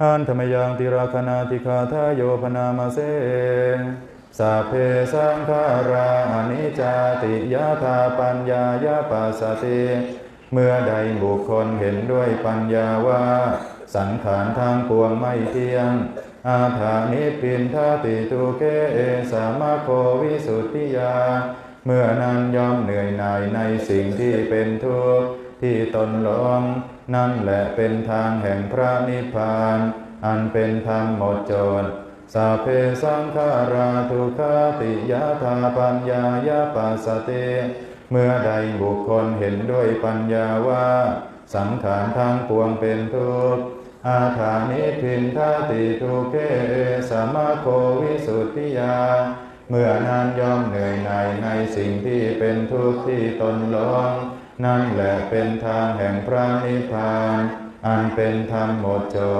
อันธรรมยังติราคณาติคาทายโยพนามาเสสัพเพสังขาราอนิจจาติยาธาปัญญายาปัสสติเมื่อใดบุคคลเห็นด้วยปัญญาว่า สังขารทางปวงไม่เที่ยง อาถานิพินทาติตุเกเอสามะโควิสุทธิยา เมื่อนั้นยอมเหนื่อยหน่ายในสิ่งที่เป็นทุกข์ ที่ตนหลงนั่นแหละเป็นทางแห่งพระนิพพาน อันเป็นธรรมหมดจดสัพเพสังขาราทุกขาติยาธาปัญญายาปัสสติ เมื่อใดบุคคลเห็นด้วยปัญญาว่า สังขารทั้งปวงเป็นทุกข์อาถานิพินทาติทุเกเอสมะโควิสุทธิยา เมื่อนั้นย่อมเหนื่อยหน่ายในสิ่งที่เป็นทุกข์ที่ตนหลงนั่นแหละเป็นทางแห่งพระนิพพาน อันเป็นธรรมหมดจด